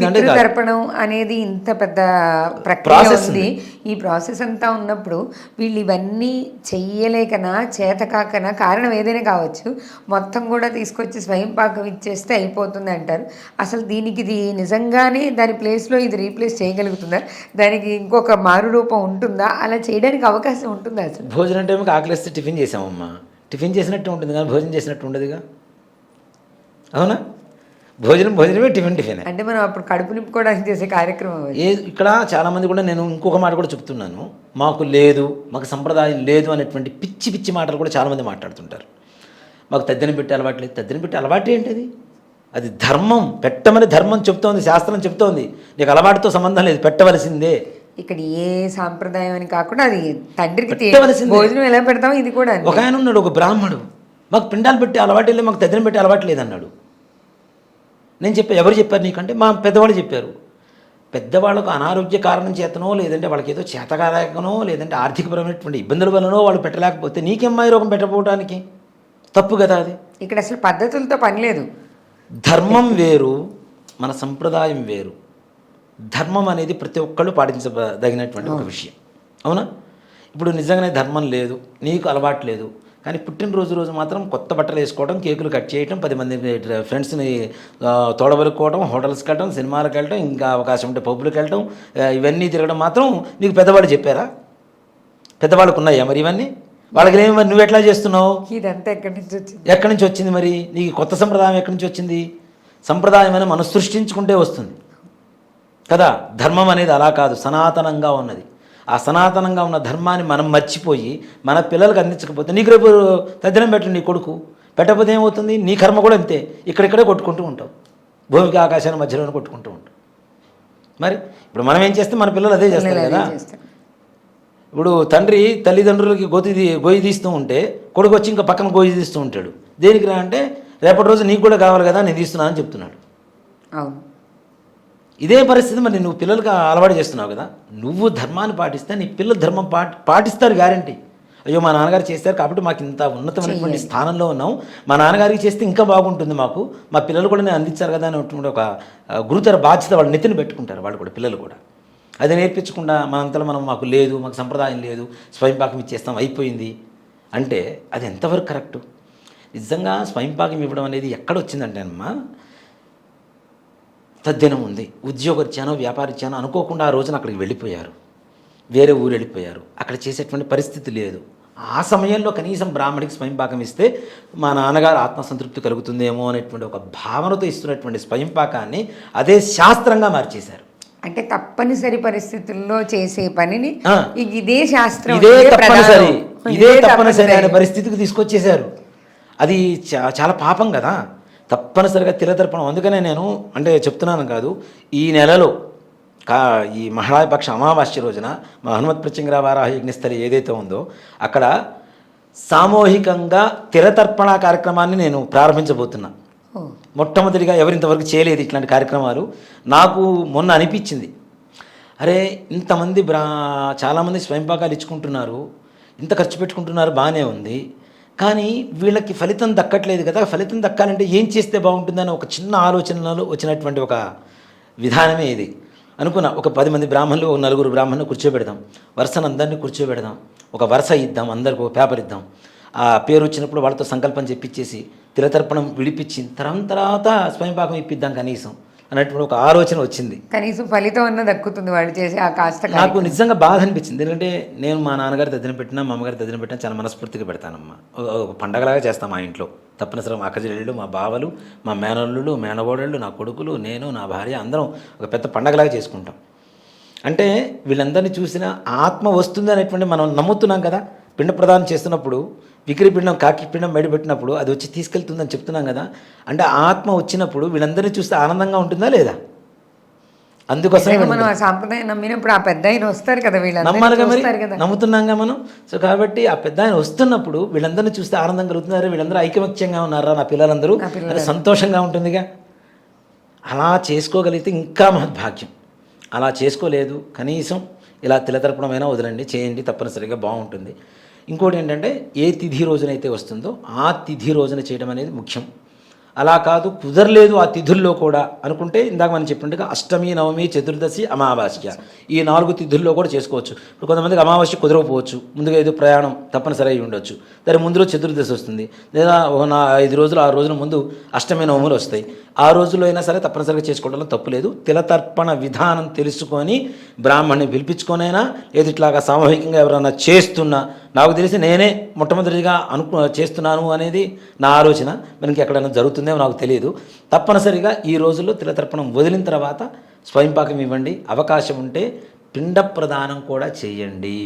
పితృతర్పణం అనేది ఇంత పెద్ద ప్రక్రియ ఉంది. ఈ ప్రాసెస్ అంతా ఉన్నప్పుడు వీళ్ళు ఇవన్నీ చెయ్యలేకనా చేతకాకనా కారణం ఏదైనా కావచ్చు. మొత్తం కూడా తీసుకొచ్చి స్వయం పాకం ఇచ్చేస్తే అయిపోతుంది అంటారు. అసలు దీనికి ఇది నిజంగానే దాని ప్లేస్లో ఇది రీప్లేస్ చేయగలుగుతుందా? దానికి ఇంకొక మారు రూపం ఉంటుందా? అలా చేయడానికి అవకాశం ఉంటుందా అసలు? భోజనం టైంకి ఆకలిస్తే టిఫిన్ చేసామమ్మా. టిఫిన్ చేసినట్టు ఉంటుంది కానీ భోజనం చేసినట్టు ఉండదుగా. అవునా? భోజనం భోజనమే టిఫిన్ టిఫిన్. అంటే మనం అప్పుడు కడుపు నింపుకోవడానికి చేసే కార్యక్రమం. ఏ ఇక్కడ చాలామంది కూడా నేను ఇంకొక మాట కూడా చెప్తున్నాను. మాకు లేదు మాకు సంప్రదాయం లేదు అనేటువంటి పిచ్చి పిచ్చి మాటలు కూడా చాలామంది మాట్లాడుతుంటారు. మాకు తద్దిన పెట్టి అలవాటు లేదు. తద్దిన పెట్టి అలవాటు ఏంటిది? అది ధర్మం. పెట్టమని ధర్మం చెప్తోంది శాస్త్రం చెప్తోంది. నీకు అలవాటుతో సంబంధం లేదు పెట్టవలసిందే. ఇక్కడ ఏ సాంప్రదాయం అని కాకుండా అది తండ్రికి. భోజనం ఎలా పెడతాం ఇది కూడా. ఒక ఆయన ఉన్నాడు ఒక బ్రాహ్మడు. మాకు పిండాలు పెట్టి అలవాటు లేదు మాకు తద్దిన పెట్టి అలవాటు లేదన్నాడు. నేను చెప్పా ఎవరు చెప్పారు నీకంటే? మా పెద్దవాళ్ళు చెప్పారు. పెద్దవాళ్ళకు అనారోగ్య కారణం చేతనో లేదంటే వాళ్ళకి ఏదో చేతకాలేకనో లేదంటే ఆర్థికపరమైనటువంటి ఇబ్బందుల వలనో వాళ్ళు పెట్టలేకపోతే నీకేమ్మాయి రోగం పెట్టకపోవడానికి తప్పు కదా అది. ఇక్కడ అసలు పద్ధతులతో పని లేదు. ధర్మం వేరు మన సంప్రదాయం వేరు. ధర్మం అనేది ప్రతి ఒక్కళ్ళు పాటించదగినటువంటి ఒక విషయం. అవునా? ఇప్పుడు నిజంగానే ధర్మం లేదు నీకు అలవాటు లేదు. కానీ పుట్టినరోజు రోజు మాత్రం కొత్త బట్టలు వేసుకోవడం కేకులు కట్ చేయడం పది మంది ఫ్రెండ్స్ని తోడబలుకోవడం హోటల్స్కి వెళ్ళడం సినిమాలకు వెళ్ళడం ఇంకా అవకాశం ఉంటే పబ్బులకు వెళ్ళడం ఇవన్నీ తిరగడం మాత్రం నీకు పెద్దవాళ్ళు చెప్పారా? పెద్దవాళ్ళకు ఉన్నాయా మరి ఇవన్నీ? వాళ్ళకి ఏమి మరి నువ్వు ఎట్లా చేస్తున్నావు? ఇదంతా ఎక్కడి నుంచి వచ్చింది? ఎక్కడి నుంచి వచ్చింది మరి? నీకు కొత్త సంప్రదాయం ఎక్కడి నుంచి వచ్చింది? సంప్రదాయం అని మనం సృష్టించుకుంటే వస్తుంది. కదా? ధర్మం అనేది అలా కాదు సనాతనంగా ఉన్నది. ఆ సనాతనంగా ఉన్న ధర్మాన్ని మనం మర్చిపోయి మన పిల్లలకు అందించకపోతే నీకు రేపు తద్దినం పెట్టు నీ కొడుకు. పెట్టకపోతే ఏమవుతుంది? నీ కర్మ కూడా అంతే ఇక్కడిక్కడే కొట్టుకుంటూ ఉంటావు. భూమికి ఆకాశాన్ని మధ్యలోనే కొట్టుకుంటూ ఉంటావు. మరి ఇప్పుడు మనం ఏం చేస్తే మన పిల్లలు అదే చేస్తారు కదా. ఇప్పుడు తండ్రి తల్లిదండ్రులకి గోతి గొయ్యి తీస్తూ ఉంటే కొడుకు వచ్చి ఇంకా పక్కన గొయ్యి తీస్తూ ఉంటాడు. దేనికి రా అంటే రేపటి రోజు నీకు కూడా కావాలి కదా నేను తీస్తున్నానని చెప్తున్నాడు. అవును. ఇదే పరిస్థితి మరి నువ్వు పిల్లలకి అలవాటు చేస్తున్నావు కదా. నువ్వు ధర్మాన్ని పాటిస్తే నీ పిల్లలు ధర్మం పాటి పాటిస్తారు గ్యారంటీ అయ్యో మా నాన్నగారు చేస్తారు కాబట్టి మాకు ఇంత ఉన్నతమైనటువంటి స్థానంలో ఉన్నాం. మా నాన్నగారికి చేస్తే ఇంకా బాగుంటుంది మాకు. మా పిల్లలు కూడా నేను అందించారు కదా అనేటువంటి ఒక గురుతర బాధ్యత వాళ్ళు నెత్తిన పెట్టుకుంటారు వాళ్ళు కూడా పిల్లలు కూడా. అది నేర్పించకుండా మనంతలో మనం మాకు లేదు మాకు సంప్రదాయం లేదు స్వయంపాకం ఇచ్చేస్తాం అయిపోయింది. అంటే అది ఎంతవరకు కరెక్టు నిజంగా స్వయంపాకం ఇవ్వడం అనేది ఎక్కడ వచ్చిందంటే అమ్మా తద్దినం ఉంది. ఉద్యోగరీత్యానో వ్యాపారీత్యానో అనుకోకుండా ఆ రోజున అక్కడికి వెళ్ళిపోయారు. వేరే ఊరు వెళ్ళిపోయారు. అక్కడ చేసేటువంటి పరిస్థితి లేదు. ఆ సమయంలో కనీసం బ్రాహ్మడికి స్వయంపాకం ఇస్తే మా నాన్నగారు ఆత్మసంతృప్తి కలుగుతుందేమో అనేటువంటి ఒక భావనతో ఇస్తున్నటువంటి స్వయంపాకాన్ని అదే శాస్త్రంగా మార్చేశారు. అంటే తప్పనిసరి పరిస్థితుల్లో చేసే పనిని ఇదే శాస్త్రం ఇదే తప్పనిసరి. ఇదే తప్పనిసరి అనే పరిస్థితికి తీసుకొచ్చేశారు. అది చా- చాలా పాపం కదా. తప్పనిసరిగా తిలతర్పణం అందుకనే నేను అంటే చెప్తున్నాను కాదు ఈ నెలలో కా ఈ మహాళాయపక్ష అమావాస్య రోజున మా హనుమత్ ప్రత్యంగర వారాహ యజ్ఞస్థలి ఏదైతే ఉందో అక్కడ సామూహికంగా తిలతర్పణ కార్యక్రమాన్ని నేను ప్రారంభించబోతున్నా. మొట్టమొదటిగా ఎవరింతవరకు చేయలేదు ఇట్లాంటి కార్యక్రమాలు. నాకు మొన్న అనిపించింది అరే ఇంతమంది బ్రా చాలామంది స్వయంపాకాలు ఇచ్చుకుంటున్నారు ఇంత ఖర్చు పెట్టుకుంటున్నారు బాగానే ఉంది. కానీ వీళ్ళకి ఫలితం దక్కట్లేదు కదా ఫలితం దక్కాలంటే ఏం చేస్తే బాగుంటుందని ఒక చిన్న ఆలోచనలో వచ్చినటువంటి ఒక విధానమే ఇది. అనుకున్నా ఒక పది మంది బ్రాహ్మణులు ఒక నలుగురు బ్రాహ్మణులు కూర్చోబెడదాం. వరుసను అందరినీ కూర్చోబెడదాం. ఒక వరుస ఇద్దాం అందరికి ఒక పేపర్ ఇద్దాం. ఆ పేరు వచ్చినప్పుడు వాళ్ళతో సంకల్పం చెప్పించేసి తిలతర్పణం విడిపించి తర్వాత తర్వాత స్వయంపాకం ఇప్పిద్దాం కనీసం. అన్నటువంటి ఒక ఆలోచన వచ్చింది. కనీసం ఫలితం అన్న దక్కుతుంది వాడు చేసే ఆ కాస్త నాకు నిజంగా బాధ అనిపించింది. ఎందుకంటే నేను మా నాన్నగారి తదిన పెట్టినా మా అమ్మగారి తదిన పెట్టినా చాలా మనస్ఫూర్తిగా పెడతానమ్మా. ఒక- పండగలాగా చేస్తాం మా ఇంట్లో. తప్పనిసరిగా మా అక్కచెల్లెళ్ళు మా బావలు మా మేనల్లుళ్ళు మేనగోడళ్ళు నా కొడుకులు నేను నా భార్య అందరం ఒక పెద్ద పండగలాగా చేసుకుంటాం. అంటే వీళ్ళందరినీ చూసిన ఆత్మ వస్తుంది అనేటువంటి మనం నమ్ముతున్నాం కదా. పిండ ప్రదానం చేస్తున్నప్పుడు విక్రి పిండం కాకి పిండం బయటపెట్టినప్పుడు అది వచ్చి తీసుకెళ్తుందని చెప్తున్నాం కదా. అంటే ఆత్మ వచ్చినప్పుడు వీళ్ళందరినీ చూస్తే ఆనందంగా ఉంటుందా లేదా? అందుకోసమే మనం ఆ సాంప్రదాయం నమ్మినప్పుడు ఆ పెద్ద ఆయన వస్తారు కదా వీళ్ళందరూ నమ్మాలిగా మరి? నమ్ముతున్నాంగా మనం? సో కాబట్టి ఆ పెద్ద ఆయన వస్తున్నప్పుడు వీళ్ళందరినీ చూస్తే ఆనందం కలుగుతున్నారు? వీళ్ళందరూ ఐకమత్యంగా ఉన్నారా నా పిల్లలందరూ? సంతోషంగా ఉంటుందిగా? అలా చేసుకోగలిగితే ఇంకా మహద్భాగ్యం. అలా చేసుకోలేదు కనీసం ఇలా తిలతర్పణమైనా వదలండి చేయండి తప్పనిసరిగా బాగుంటుంది. ఇంకోటి ఏంటంటే ఏ తిథి రోజునైతే వస్తుందో ఆ తిథి రోజున చేయడం అనేది ముఖ్యం. అలా కాదు కుదరలేదు ఆ తిథుల్లో కూడా అనుకుంటే ఇందాక మనం చెప్పినట్టుగా అష్టమి నవమి చతుర్దశి అమావాస్య. ఈ నాలుగు తిథుల్లో కూడా చేసుకోవచ్చు. ఇప్పుడు కొంతమందికి అమావాస్య కుదరకపోవచ్చు. ముందుగా ఏదో ప్రయాణం తప్పనిసరి అయి ఉండొచ్చు. దాని ముందులో చతుర్దశి వస్తుంది. లేదా ఒక నా ఐదు రోజులు ఆ రోజుల ముందు అష్టమి నవములు వస్తాయి. ఆ రోజుల్లో అయినా సరే తప్పనిసరిగా చేసుకోవడంలో తప్పు లేదు. తిలతర్పణ విధానం తెలుసుకొని బ్రాహ్మణ్ణి పిలిపించుకొనైనా లేదు ఇట్లాగా సామూహికంగా ఎవరైనా చేస్తున్నా నాకు తెలిసి నేనే మొట్టమొదటిగా అనుకు చేస్తున్నాను అనేది నా ఆలోచన. మనకి ఎక్కడైనా జరుగుతుంది? వస్తుందేమో నాకు తెలియదు. తప్పనిసరిగా ఈ రోజుల్లో తిలతర్పణం వదిలిన తర్వాత స్వయంపాకం ఇవ్వండి. అవకాశం ఉంటే పిండ ప్రదానం కూడా చేయండి.